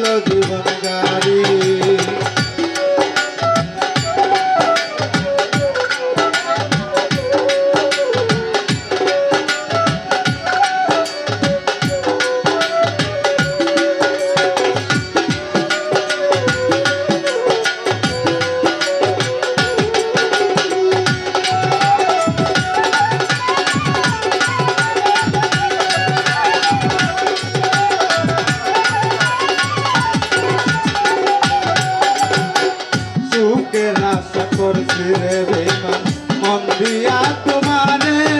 love you, my মন্দিরে রে মন দিয়া তোমারে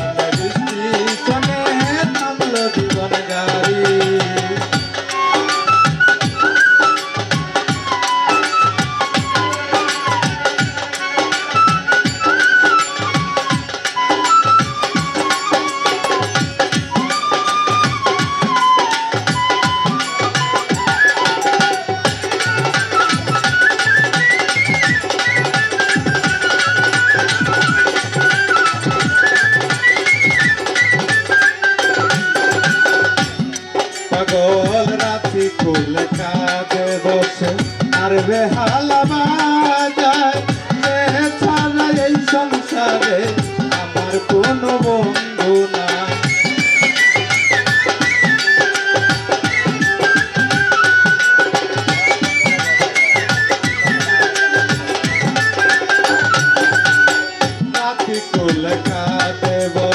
সকল রাতি ফুল কাঁদে বসে। আর বেহালা বাজায় ছাড়া এই সংসারে আমার কোনো বন্ধু না রাতি ফুল কাঁদে বসে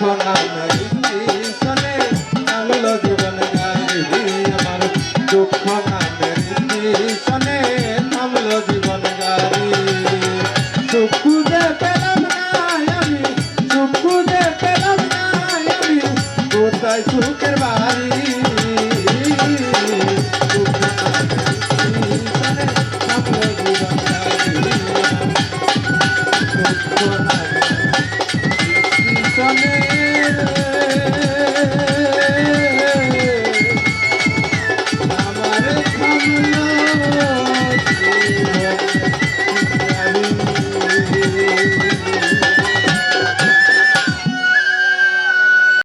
রাখো নাম পিছনে লাগল জীবন গাড়ি আমার দুঃখ নামের পিছনে নামলো জীবন গাড়ি সুখ দেবে